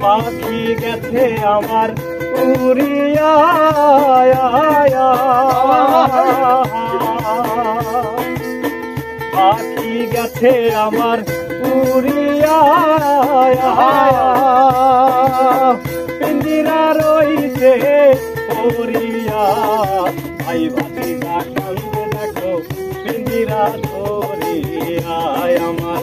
পাখি গেছে আমার উড়িয়া পাখি গেছে আমার উড়িয়া পিঞ্জিরা রইছে পড়িয়া। ভাই ভাতি দেখো, পিঞ্জিরা ধরিয়া আমার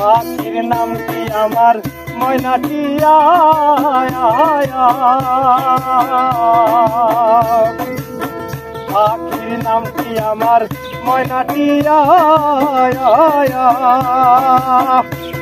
পাখির নাম কি আমার? ময়নাটিয়া পাখির নাম কি আমার? ময়নাটিয়া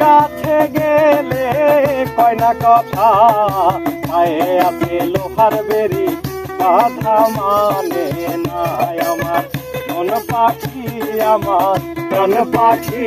কাছে গেলে কয়না কথা, পায়ে আছে লোহার বেরি কথা মানে নাই আমার। মন পাখি আমার, প্রাণ পাখি।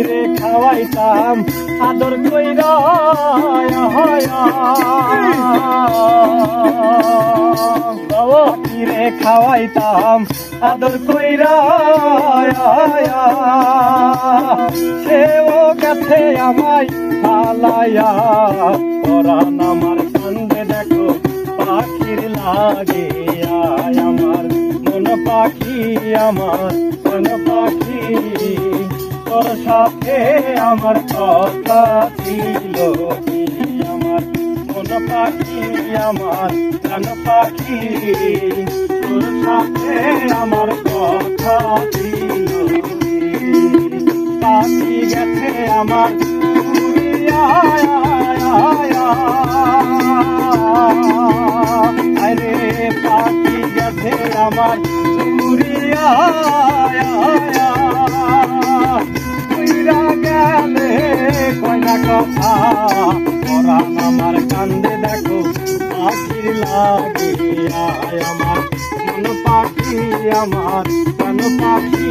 পাখিরে খাওয়াইতাম, আদর কইরা রে খাওয়াইতাম, আদর কইরা সেও গেছে আমায় ফালাইয়া পরান আমার কান্দে দেখো, পাখির লাগে আমার। মন পাখি আমার, মন পাখি। সাথে আমার কথা ছিল আমার মন পাখি, আমার প্রাণ পাখি। তোর সাথে আমার কথা ছিল পাখি গেছে আমার কথা। পরাণ আমার কান্দে দেখো পাখি লাগে আমার। মন পাখি আমার প্রাণ পাখি?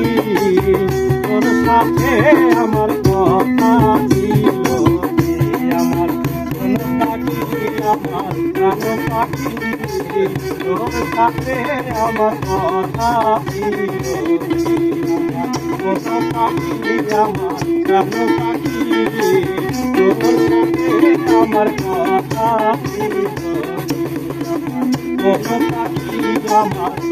তোর সাথে আমার কথা আমার মন পাখি আমার? আমার কথা ছিল কি আমার পাখি আমার আমার কথা ছিল কি আমার মন পাখি আমার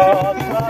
আমার?